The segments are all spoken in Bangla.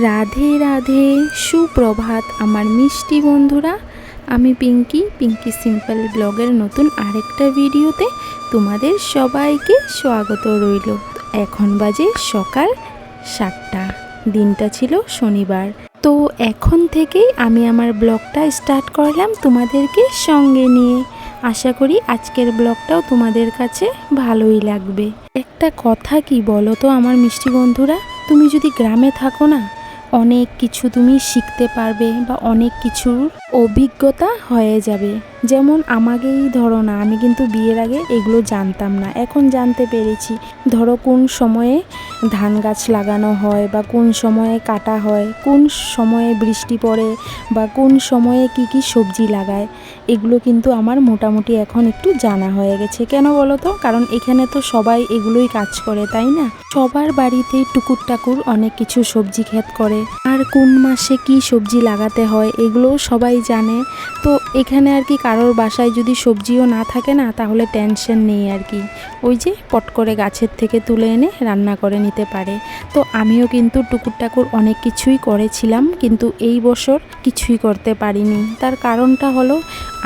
রাধে রাধে। সুপ্রভাত, আমার মিষ্টি বন্ধুরা। আমি পিঙ্কি পিঙ্কি সিম্পল ব্লগের নতুন আরেকটা ভিডিওতে তোমাদের সবাইকে স্বাগত রইল। এখন বাজে সকাল সাতটা। দিনটা ছিল শনিবার। তো এখন থেকেই আমি আমার ব্লগটা স্টার্ট করলাম তোমাদেরকে সঙ্গে নিয়ে। আশা করি আজকের ব্লগটাও তোমাদের কাছে ভালোই লাগবে। একটা কথা কি বলো তো আমার মিষ্টি বন্ধুরা? তুমি যদি গ্রামে থাকো না অনেক কিছু তুমি শিখতে পারবে বা অনেক কিছুর অভিজ্ঞতা হয়ে যাবে। যেমন আমাকেই ধরো না, আমি কিন্তু বিয়ের আগে এগুলো জানতাম না। এখন জানতে পেরেছি, ধরো কোন সময়ে ধান গাছ লাগানো হয় বা কোন সময়ে কাটা হয়, কোন সময়ে বৃষ্টি পড়ে বা কোন সময়ে কি কি সবজি লাগায়, এগুলো কিন্তু আমার মোটামুটি এখন একটু জানা হয়ে গেছে। কেন বলো তো? কারণ এখানে তো সবাই এগুলোই কাজ করে, তাই না? সবার বাড়িতেই টুকুর টাকুর অনেক কিছু সবজি ক্ষেত করে। আর কোন মাসে কি সবজি লাগাতে হয়, এগুলোও সবাই জানে। তো এখানে আর কি কারোর বাসায় যদি সবজিও না থাকে না, তাহলে টেনশন নেই আর কি। ওই যে পট করে গাছের থেকে তুলে এনে রান্না করে নিতে পারে। তো আমিও কিন্তু টুকুর টাকুর অনেক কিছুই করেছিলাম, কিন্তু এই বছর কিছুই করতে পারিনি। তার কারণটা হলো,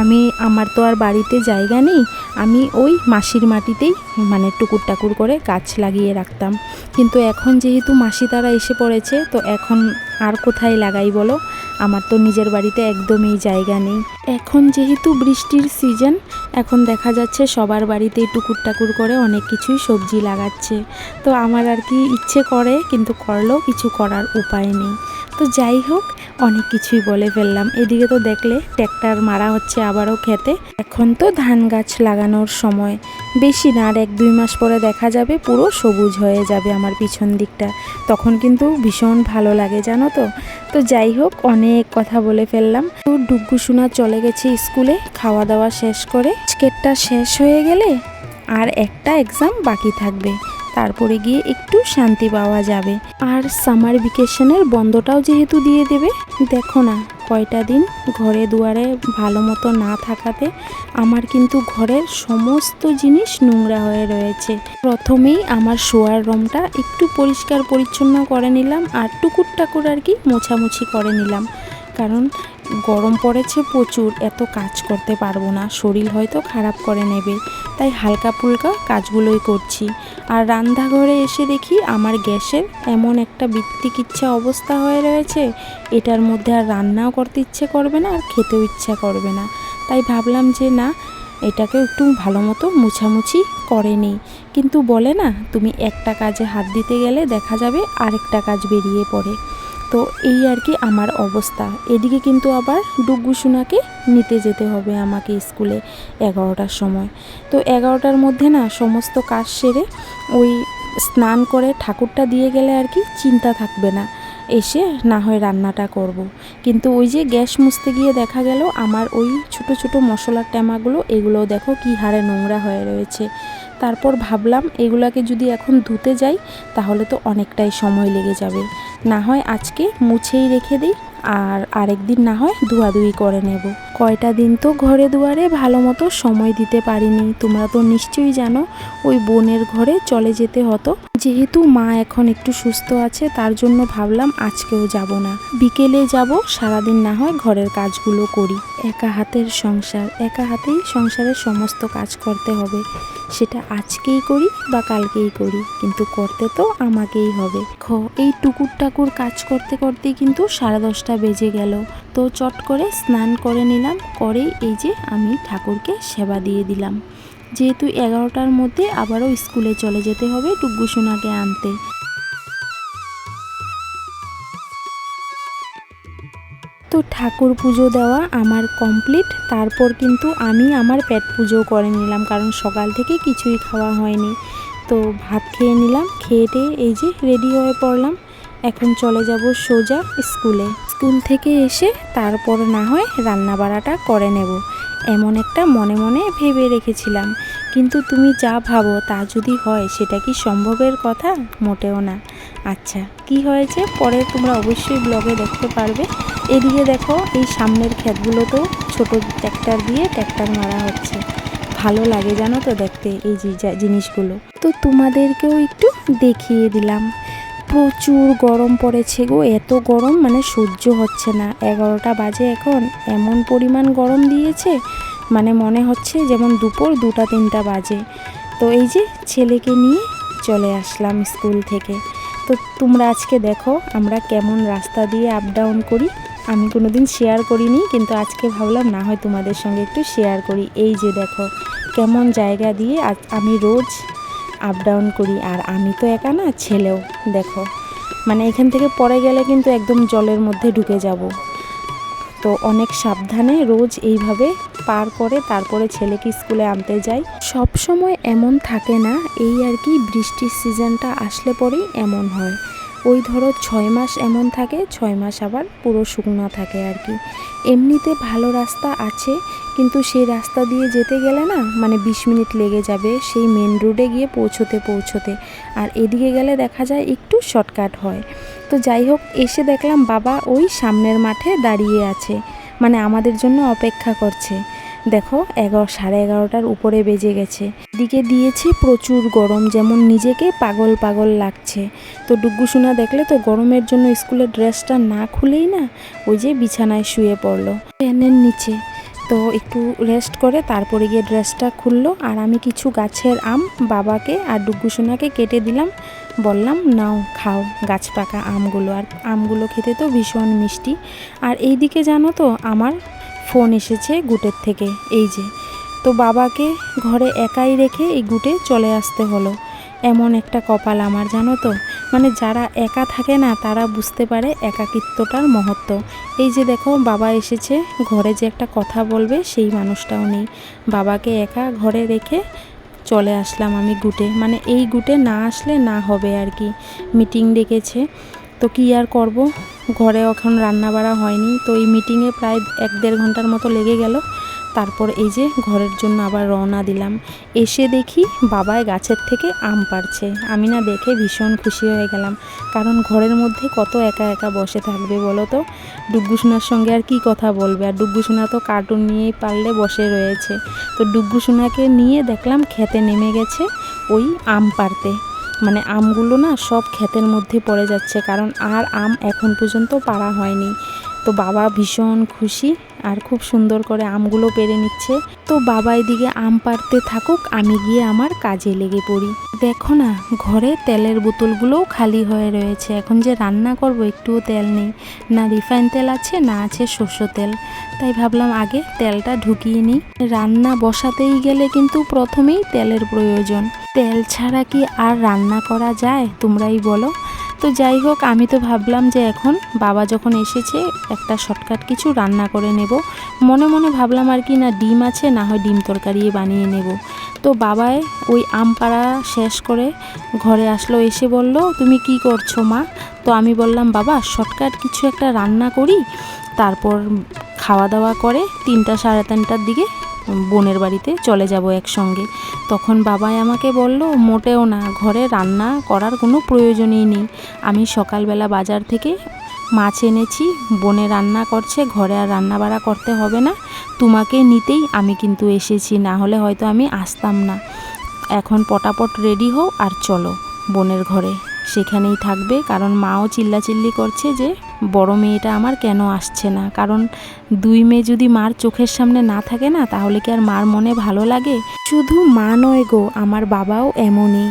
আমি, আমার তো আর বাড়িতে জায়গা নেই, আমি ওই মাসির মাটিতেই মানে টুকুর টাকুর করে গাছ লাগিয়ে রাখতাম। কিন্তু এখন যেহেতু মাসি তারা এসে পড়েছে, তো এখন আর কোথায় লাগাই বলো? আমার তো নিজের বাড়িতে একদমই জায়গা নেই। এখন যেহেতু বৃষ্টির সিজন এখন দেখা যাচ্ছে সবার বাড়িতেই টুকুর টাকুর করে অনেক কিছুই সবজি লাগাচ্ছে। তো আমার আর কি ইচ্ছে করে, কিন্তু করলেও কিছু করার উপায় নেই। তো যাই হোক, অনেক কিছুই বলে ফেললাম। এদিকে তো দেখলে ট্র্যাক্টর মারা হচ্ছে আবারও খেতে। এখন তো ধান গাছ লাগানোর সময়। বেশি না, আর এক দুই মাস পরে দেখা যাবে, পুরো সবুজ হয়ে যাবে আমার পিছন দিকটা। তখন কিন্তু ভীষণ ভালো লাগে, জানো তো? তো যাই হোক, অনেক কথা বলে ফেললাম। তো ডুগ্গু সোনা চলে গেছে স্কুলে, খাওয়া দাওয়া শেষ করে। স্কেটটা শেষ হয়ে গেলে আর একটা এক্সাম বাকি থাকবে। তারপরে গিয়ে একটু শান্তি পাওয়া যাবে। আর সামার ভ্যাকেশনের বন্ধটাও যেহেতু দিয়ে দেবে, দেখো না, কয়টা দিন ঘরে দুয়ারে ভালো মতো না থাকাতে আমার কিন্তু ঘরের সমস্ত জিনিস নোংরা হয়ে রয়েছে। প্রথমেই আমার শোয়ার রুমটা একটু পরিষ্কার পরিচ্ছন্ন করে নিলাম আর টুকুর টাকুর আর কি মোছামুছি করে নিলাম। কারণ গরম পড়েছে প্রচুর, এত কাজ করতে পারব না। শরীর হয়তো খারাপ করে নেবে, তাই হালকা ফুলকা কাজগুলোই করছি। আর রান্নাঘরে এসে দেখি আমার গ্যাসের এমন একটা বিত্তিকিচ্ছা অবস্থা হয়ে রয়েছে, এটার মধ্যে আর রান্নাও করতে ইচ্ছে করবে না, আর খেতেও ইচ্ছা করবে না। তাই ভাবলাম যে না, এটাকে একটু ভালো মতো মুছামুছি করে নিই। কিন্তু বলে না, তুমি একটা কাজে হাত দিতে গেলে দেখা যাবে আরেকটা কাজ বেরিয়ে পড়ে। তো এই আর কি আমার অবস্থা। এদিকে কিন্তু আবার ডুগুসুনাকে নিতে যেতে হবে আমাকে স্কুলে এগারোটার সময়। তো এগারোটার মধ্যে না সমস্ত কাজ সেরে ওই স্নান করে ঠাকুরটা দিয়ে গেলে আর কি চিন্তা থাকবে না। এসে না হয় রান্নাটা করব। কিন্তু ওই যে গ্যাস মুছতে গিয়ে দেখা গেল আমার ওই ছোট ছোট মশলার ট্যামাগুলো এগুলো দেখো কি হারে নোংরা হয়ে রয়েছে। তারপর ভাবলাম এগুলাকে যদি এখন ধুতে যাই, তাহলে তো অনেকটাই সময় লেগে যাবে। না হয় আজকে মুছেই রেখে দিই, আর আরেকদিন না হয় ধোয়াধুয়ি করে নেব। কয়টা দিন তো ঘরে দুয়ারে ভালো মতো সময় দিতে পারিনি, তোমরা তো নিশ্চয়ই জানো, ওই বোনের ঘরে চলে যেতে হতো। যেহেতু মা এখন একটু সুস্থ আছে, তার জন্য ভাবলাম আজকেও যাব না। বিকেলে যাব, সারাদিন না হয় ঘরের কাজগুলো করি। একা হাতের সংসার, একা হাতেই সংসারের সমস্ত কাজ করতে হবে। সেটা আজকেই করি বা কালকেই করি, কিন্তু করতে তো আমাকেই হবে। খ এই টুকুর টাকুর কাজ করতে করতেই কিন্তু সাড়ে দশটা বেজে গেল। তো চট করে স্নান করে নিলাম, করেই এই যে আমি ঠাকুরকে সেবা দিয়ে দিলাম। যেহেতু এগারোটার মধ্যে আবারও স্কুলে চলে যেতে হবে টুকু সোনাকে আনতে। তো ঠাকুর পুজো দেওয়া আমার কমপ্লিট তারপর কিন্তু আমি আমার পেট পুজো করে নিলাম, কারণ সকাল থেকে কিছুই খাওয়া হয়নি। তো ভাত খেয়ে নিলাম, খেয়ে এই যে রেডি হয়ে পড়লাম। এখন চলে যাব সোজা স্কুলে। স্কুল থেকে এসে তারপর না হয় রান্না বাড়াটা করে নেব। এমন একটা মনে মনে ভেবে রেখেছিলাম। কিন্তু তুমি যা ভাবো তা যদি হয়, সেটা কি সম্ভবের কথা? মোটেও না। আচ্ছা কি হয়েছে পরে তোমরা অবশ্যই ব্লগে দেখতে পারবে। এদিকে দেখো, এই সামনের ক্ষেতগুলোতেও ছোট ট্র্যাক্টর দিয়ে ট্র্যাক্টর মারা হচ্ছে। ভালো লাগে জানো তো দেখতে এই জিনিসগুলো। তো তোমাদেরকেও একটু দেখিয়ে দিলাম। প্রচুর গরম পড়েছে গো, এত গরম মানে সহ্য হচ্ছে না। এগারোটা বাজে এখন, এমন পরিমাণ গরম দিয়েছে মানে মনে হচ্ছে যেমন দুপুর দুটা তিনটা বাজে। তো এই যে ছেলেকে নিয়ে চলে আসলাম স্কুল থেকে। তো তোমরা আজকে দেখো আমরা কেমন রাস্তা দিয়ে আপ ডাউন করি। আমি কোনো দিন শেয়ার করিনি, কিন্তু আজকে ভাবলাম না হয় তোমাদের সঙ্গে একটু শেয়ার করি। এই যে দেখো, কেমন জায়গা দিয়ে আমি রোজ আপ ডাউন করি, আর আমি তো একা না, ছেলেও, দেখো। মানে এখান থেকে পরে গেলে কিন্তু একদম জলের মধ্যে ঢুকে যাব। তো অনেক সাবধানে রোজ এইভাবে পার করে তারপরে ছেলেকে স্কুলে আনতে যাই। সব সময় এমন থাকে না, এই আর কি বৃষ্টির সিজনটা আসলে পরেই এমন হয়। ওই ধরো ছয় মাস এমন থাকে, ছয় মাস আবার পুরো শুকনো থাকে আর কি। এমনিতে ভালো রাস্তা আছে, কিন্তু সেই রাস্তা দিয়ে যেতে গেলে না মানে বিশ মিনিট লেগে যাবে সেই মেন রোডে গিয়ে পৌঁছোতে পৌঁছোতে। আর এদিকে গেলে দেখা যায় একটু শর্টকাট হয়। তো যাই হোক, এসে দেখলাম বাবা ওই সামনের মাঠে দাঁড়িয়ে আছে মানে আমাদের জন্য অপেক্ষা করছে। দেখো, এগারো, সাড়ে এগারোটার উপরে বেজে গেছে। দিকে দিয়েছে প্রচুর গরম, যেমন নিজেকে পাগল পাগল লাগছে। তো ডুগ্গু সোনা দেখলে তো গরমের জন্য স্কুলের ড্রেসটা না খুলেই না ওই যে বিছানায় শুয়ে পড়ল। ফ্যানের নিচে। তো একটু রেস্ট করে তারপরে গিয়ে ড্রেসটা খুললো। আর আমি কিছু গাছের আম বাবাকে আর ডুগ্গু সোনাকে কেটে দিলাম। বললাম, নাও, খাও গাছ পাকা আমগুলো। আর আমগুলো খেতে তো ভীষণ মিষ্টি। আর এইদিকে জানো তো, আমার ফোন এসেছে গুটের থেকে, এই যে। তো বাবাকে ঘরে একাই রেখে এই গুটে চলে আসতে হলো। এমন একটা কপাল আমার, জানো তো? মানে যারা একা থাকে না, তারা বুঝতে পারে একাকিত্বটার মহত্ব। এই যে দেখো, বাবা এসেছে, ঘরে যে একটা কথা বলবে সেই মানুষটাও নেই। বাবাকে একা ঘরে রেখে চলে আসলাম আমি গুটে। মানে এই গুটে না আসলে না হবে আর কি। মিটিং ডেকেছে। তো কী আর করব? ঘরে এখন রান্না বাড়া হয়নি, তো এই মিটিংয়ে প্রায় এক দেড় ঘণ্টার মতো লেগে গেল। তারপর এই যে ঘরের জন্য আবার রওনা দিলাম। এসে দেখি বাবায় গাছের থেকে আম পাড়ছে। আমি না দেখে ভীষণ খুশি হয়ে গেলাম, কারণ ঘরের মধ্যে কত একা একা বসে থাকবে বলো তো? ডুগ্গু সোনার সঙ্গে আর কি কথা বলবে? আর ডুগ্গু সোনা তো কার্টুন নিয়েই পারলে বসে রয়েছে। তো ডুগ্গু সোনাকে নিয়ে দেখলাম খেতে নেমে গেছে ওই আম পাড়তে। মানে আমগুলো না সব ক্ষেতের মধ্যে পড়ে যাচ্ছে, কারণ আর আম এখন পর্যন্ত পাড়া হয়নি। তো বাবা ভীষণ খুশি আর খুব সুন্দর করে আমগুলো পেরে নিচ্ছে। তো বাবা এদিকে আম পাড়তে থাকুক, আমি গিয়ে আমার কাজে লেগে পড়ি। দেখো না, ঘরে তেলের বোতলগুলোও খালি হয়ে রয়েছে। এখন যে রান্না করব, একটুও তেল নেই। না রিফাইন তেল আছে, না আছে শস্য তেল। তাই ভাবলাম আগে তেলটা ঢুকিয়ে নিই। রান্না বসাতেই গেলে কিন্তু প্রথমেই তেলের প্রয়োজন। তেল ছাড়া কি আর রান্না করা যায়, তোমরাই বলো। তো যাই হোক, আমি তো ভাবলাম যে এখন বাবা যখন এসেছে, একটা শর্টকাট কিছু রান্না করে নেব। মনে মনে ভাবলাম আর কি, না ডিম আছে, না হয় ডিম তরকারি বানিয়ে নেব। তো বাবায় ওই আম পাড়া শেষ করে ঘরে আসলো, এসে বলল, তুমি কি করছ মা? তো আমি বললাম, বাবা, শর্টকাট কিছু একটা রান্না করি, তারপর খাওয়া দাওয়া করে তিনটা সাড়ে তিনটার দিকে বোনের বাড়িতে চলে যাব একসঙ্গে। তখন বাবাই আমাকে বলল, মোটেও না, ঘরে রান্না করার কোনো প্রয়োজনই নেই। আমি সকালবেলা বাজার থেকে মাছ এনেছি, বনে রান্না করছে, ঘরে আর রান্না বাড়া করতে হবে না। তোমাকে নিতেই আমি কিন্তু এসেছি, না হলে হয়তো আমি আসতাম না। এখন পটাপট রেডি হও আর চলো বোনের ঘরে। সেখানেই থাকবে, কারণ মাও চিল্লাচিল্লি করছে যে বড় মেয়েটা আমার কেন আসছে না? কারণ দুই মেয়ে যদি মার চোখের সামনে না থাকে না, তাহলে কি আর মার মনে ভালো লাগে? শুধু মা নয় গো, আমার বাবাও এমনই।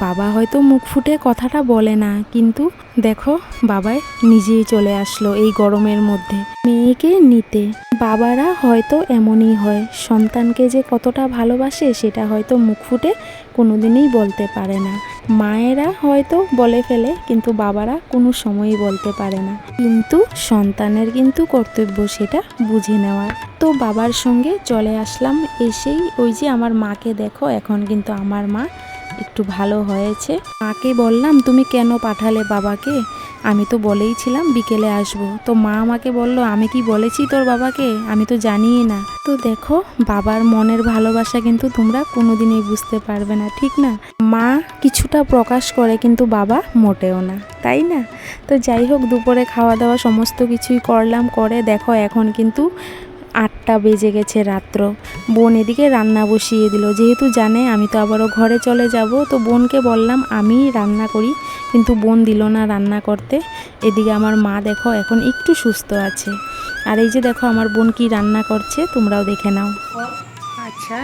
বাবা হয়তো মুখ ফুটে কথাটা বলে না, কিন্তু দেখো, বাবাই নিজেই চলে আসলো এই গরমের মধ্যে। মেয়েকে নিতে। বাবারা হয়তো এমনই হয়, সন্তানকে যে কতটা ভালোবাসে সেটা হয়তো মুখ ফুটে কোনোদিনই বলতে পারে না। মায়েরা হয়তো বলে ফেলে, কিন্তু বাবারা কোনো সময়ই বলতে পারে না। কিন্তু সন্তানের কিন্তু কর্তব্য সেটা বুঝে নেওয়ার। তো বাবার সঙ্গে চলে আসলাম। এসেই ওই যে আমার মাকে দেখো, এখন কিন্তু আমার মা একটু ভালো হয়েছে। মাকে বললাম, তুমি কেন পাঠালে বাবাকে? আমি তো বলেইছিলাম বিকেলে আসব। তো মা আমাকে বলল, আমি কি বলেছি তোর বাবাকে? আমি তো জানিই না। তো দেখো, বাবার মনের ভালোবাসা কিন্তু তোমরা কোনোদিনই বুঝতে পারবে না, ঠিক না? মা কিছুটা প্রকাশ করে কিন্তু বাবা মোটেও না, তাই না? তো যাই হোক, দুপুরে খাওয়া দাওয়া সমস্ত কিছুই করলাম, করে দেখো এখন কিন্তু আটটা বেজে গেছে রাত্র। বোন এদিকে রান্না বসিয়ে দিল। যেহেতু জানে আমি তো আবারও ঘরে চলে যাব তো বোনকে বললাম আমি রান্না করি কিন্তু বোন দিল না রান্না করতে। এদিকে আমার মা দেখো এখন একটু সুস্থ আছে। আর এই যে দেখো আমার বোন কি রান্না করছে তোমরাও দেখে নাও। আচ্ছা।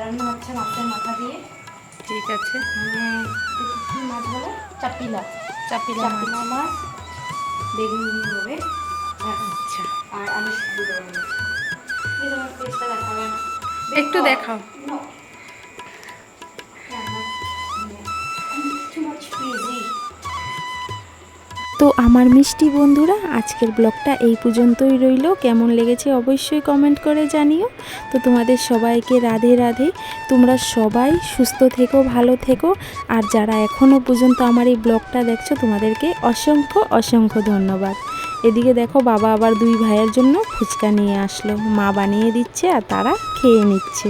রান্না হচ্ছে মাছের মাথা দিয়ে। ঠিক আছে। মাছ বলে? চাপিলা। চাপিলা মাছ। বেগুন দিয়ে হবে। আচ্ছা আর একটু দেখাও. তো আমার মিষ্টি বন্ধুরা আজকের ব্লগটা এই পর্যন্তই রইল। কেমন লেগেছে অবশ্যই কমেন্ট করে জানিও। তো তোমাদের সবাইকে রাধে রাধে। তোমরা সবাই সুস্থ থেকো ভালো থেকো। আর যারা এখনও পর্যন্ত আমার এই ব্লগটা দেখছ তোমাদেরকে অসংখ্য অসংখ্য ধন্যবাদ। এদিকে দেখো বাবা আবার দুই ভাইয়ের জন্য ফুচকা নিয়ে আসলো। মা বানিয়ে দিচ্ছে আর তারা খেয়ে নিচ্ছে।